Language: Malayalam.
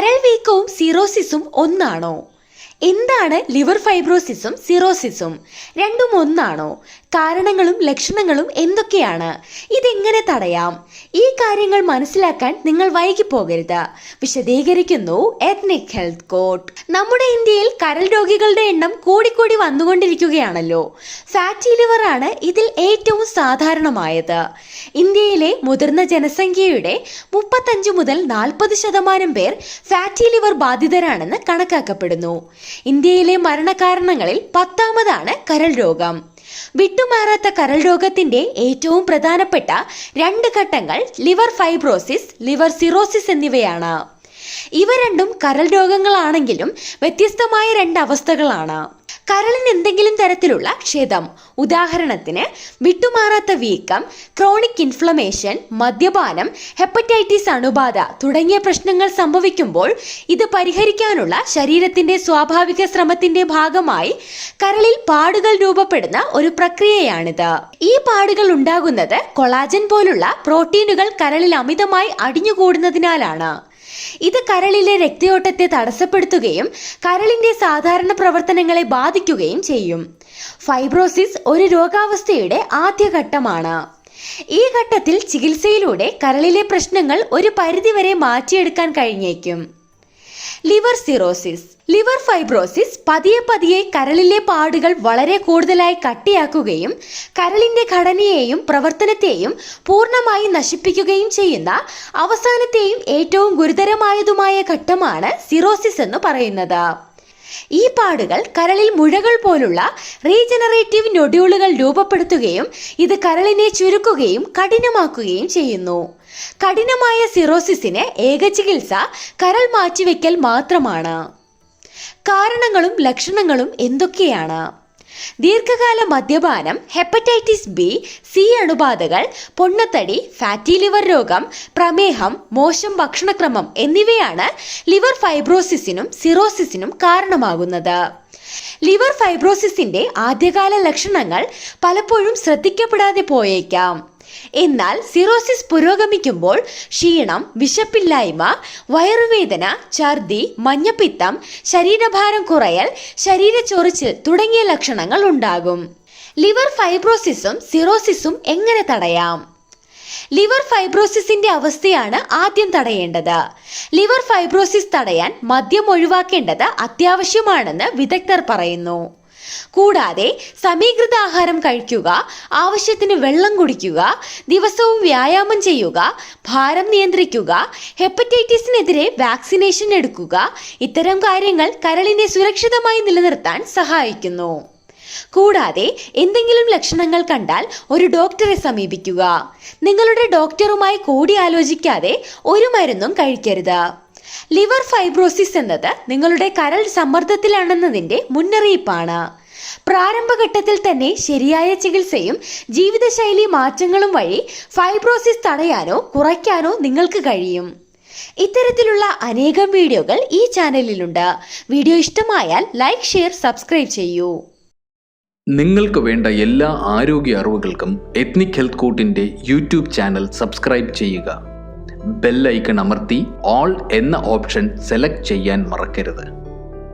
കരൾ വീക്കവും സിറോസിസും ഒന്നാണോ? എന്താണ് ലിവർ ഫൈബ്രോസിസും സിറോസിസും? രണ്ടും ഒന്നാണോ? കാരണങ്ങളും ലക്ഷണങ്ങളും എന്തൊക്കെയാണ്? ഇതെങ്ങനെ തടയാം? ഈ കാര്യങ്ങൾ മനസ്സിലാക്കാൻ നിങ്ങൾ വൈകി പോകരുത് വിശദീകരിക്കുന്നു എത്നിക് ഹെൽത്ത് കോട്ട് നമ്മുടെ ഇന്ത്യയിൽ കരൽ രോഗികളുടെ എണ്ണം കൂടിക്കൂടി വന്നുകൊണ്ടിരിക്കുകയാണല്ലോ. ഫാറ്റി ലിവർ ആണ് ഇതിൽ ഏറ്റവും സാധാരണമായത്. ഇന്ത്യയിലെ മുതിർന്ന ജനസംഖ്യയുടെ മുപ്പത്തഞ്ച് മുതൽ നാൽപ്പത് ശതമാനം പേർ ഫാറ്റി ലിവർ ബാധിതരാണെന്ന് കണക്കാക്കപ്പെടുന്നു. ഇന്ത്യയിലെ മരണകാരണങ്ങളിൽ പത്താമതാണ് കരൾ രോഗം. വിട്ടുമാറാത്ത കരൾ രോഗത്തിന്റെ ഏറ്റവും പ്രധാനപ്പെട്ട രണ്ട് ഘട്ടങ്ങൾ ലിവർ ഫൈബ്രോസിസ് ലിവർ സിറോസിസ് എന്നിവയാണ്. ഇവ രണ്ടും കരൾ രോഗങ്ങളാണെങ്കിലും വ്യത്യസ്തമായ രണ്ട് അവസ്ഥകളാണ്. കരളിന് എന്തെങ്കിലും തരത്തിലുള്ള ക്ഷതം ഉദാഹരണത്തിന് വിട്ടുമാറാത്ത വീക്കം ക്രോണിക് ഇൻഫ്ലമേഷൻ മദ്യപാനം ഹെപ്പറ്റൈറ്റിസ് അണുബാധ തുടങ്ങിയ പ്രശ്നങ്ങൾ സംഭവിക്കുമ്പോൾ ഇത് പരിഹരിക്കാനുള്ള ശരീരത്തിന്റെ സ്വാഭാവിക ശ്രമത്തിന്റെ ഭാഗമായി കരളിൽ പാടുകൾ രൂപപ്പെടുന്ന ഒരു പ്രക്രിയയാണിത്. ഈ പാടുകൾ ഉണ്ടാകുന്നത് കൊളാജൻ പോലുള്ള പ്രോട്ടീനുകൾ കരളിൽ അമിതമായി അടിഞ്ഞുകൂടുന്നതിനാലാണ്. ഇത് കരളിലെ രക്തയോട്ടത്തെ തടസ്സപ്പെടുത്തുകയും കരളിന്റെ സാധാരണ പ്രവർത്തനങ്ങളെ ബാധിക്കുകയും ചെയ്യും. ഫൈബ്രോസിസ് ഒരു രോഗാവസ്ഥയുടെ ആദ്യഘട്ടമാണ്. ഈ ഘട്ടത്തിൽ ചികിത്സയിലൂടെ കരളിലെ പ്രശ്നങ്ങൾ ഒരു പരിധിവരെ മാറ്റിയെടുക്കാൻ കഴിഞ്ഞേക്കും. Liver cirrhosis. ലിവർ ഫൈബ്രോസിസ് പതിയെ പതിയെ കരളിലെ പാടുകൾ വളരെ കൂടുതലായി കട്ടിയാക്കുകയും കരളിന്റെ ഘടനയെയും പ്രവർത്തനത്തെയും പൂർണമായി നശിപ്പിക്കുകയും ചെയ്യുന്ന അവസാനത്തെയും ഏറ്റവും ഗുരുതരമായതുമായ ഘട്ടമാണ് സിറോസിസ് എന്ന് പറയുന്നത്. ഈ പാടുകൾ കരളിൽ മുഴകൾ പോലുള്ള റീജനറേറ്റീവ് നൊഡ്യൂളുകൾ രൂപപ്പെടുത്തുകയും ഇത് കരളിനെ ചുരുക്കുകയും കഠിനമാക്കുകയും ചെയ്യുന്നു. കഠിനമായ സിറോസിസിന് ഏക ചികിത്സ കരൾ മാറ്റിവെക്കൽ മാത്രമാണ്. കാരണങ്ങളും ലക്ഷണങ്ങളും എന്തൊക്കെയാണ്? ദീർഘകാല മദ്യപാനം ഹെപ്പറ്റൈറ്റിസ് ബി സി അണുബാധകൾ പൊണ്ണത്തടി ഫാറ്റി ലിവർ രോഗം പ്രമേഹം മോശം ഭക്ഷണക്രമം എന്നിവയാണ് ലിവർ ഫൈബ്രോസിസിനും സിറോസിസിനും കാരണമാകുന്നത്. ലിവർ ഫൈബ്രോസിസിന്റെ ആദ്യകാല ലക്ഷണങ്ങൾ പലപ്പോഴും ശ്രദ്ധിക്കപ്പെടാതെ പോയേക്കാം. എന്നാൽ സിറോസിസ് പുരോഗമിക്കുമ്പോൾ ക്ഷീണം വിശപ്പില്ലായ്മ വയറുവേദന ഛർദി മഞ്ഞപ്പിത്തം ശരീരഭാരം കുറയൽ ശരീരച്ചൊറിച്ചിൽ തുടങ്ങിയ ലക്ഷണങ്ങൾ ഉണ്ടാകും. ലിവർ ഫൈബ്രോസിസും സിറോസിസും എങ്ങനെ തടയാം? ലിവർ ഫൈബ്രോസിസിന്റെ അവസ്ഥയാണ് ആദ്യം തടയേണ്ടത്. ലിവർ ഫൈബ്രോസിസ് തടയാൻ മദ്യം ഒഴിവാക്കേണ്ടത് അത്യാവശ്യമാണെന്ന് വിദഗ്ധർ പറയുന്നു. കൂടാതെ സമീകൃത ആഹാരം കഴിക്കുക ആവശ്യത്തിന് വെള്ളം കുടിക്കുക ദിവസവും വ്യായാമം ചെയ്യുക ഭാരം നിയന്ത്രിക്കുക ഹെപ്പറ്റൈറ്റിസിനെതിരെ വാക്സിനേഷൻ എടുക്കുക ഇത്തരം കാര്യങ്ങൾ കരളിനെ സുരക്ഷിതമായി നിലനിർത്താൻ സഹായിക്കുന്നു. കൂടാതെ എന്തെങ്കിലും ലക്ഷണങ്ങൾ കണ്ടാൽ ഒരു ഡോക്ടറെ സമീപിക്കുക. നിങ്ങളുടെ ഡോക്ടറുമായി കൂടിയാലോചിക്കാതെ ഒരു മരുന്നും കഴിക്കരുത്. ലിവർ ഫൈബ്രോസിസ് എന്നത് നിങ്ങളുടെ കരൾ സമ്മർദ്ദത്തിലാണെന്നതിന്റെ മുന്നറിയിപ്പാണ്. പ്രാരംഭഘട്ടത്തിൽ തന്നെ ശരിയായ ചികിത്സയും ജീവിതശൈലി മാറ്റങ്ങളും വഴി ഫൈബ്രോസിസ് തടയാനോ കുറയ്ക്കാനോ നിങ്ങൾക്ക് കഴിയും. ഇത്തരത്തിലുള്ള അനേകം വീഡിയോകൾ ഈ ചാനലിലുണ്ട്. വീഡിയോ ഇഷ്ടമായാൽ ലൈക്ക് ഷെയർ സബ്സ്ക്രൈബ് ചെയ്യൂ. നിങ്ങൾക്ക് വേണ്ട എല്ലാ ആരോഗ്യ അറിവുകൾക്കും എത്നിക് ഹെൽത്ത് കോട്ടിന്റെ യൂട്യൂബ് ചാനൽ സബ്സ്ക്രൈബ് ചെയ്യുക. ബെല്ലൈക്കൺ അമർത്തി ഓൾ എന്ന ഓപ്ഷൻ സെലക്ട് ചെയ്യാൻ മറക്കരുത്.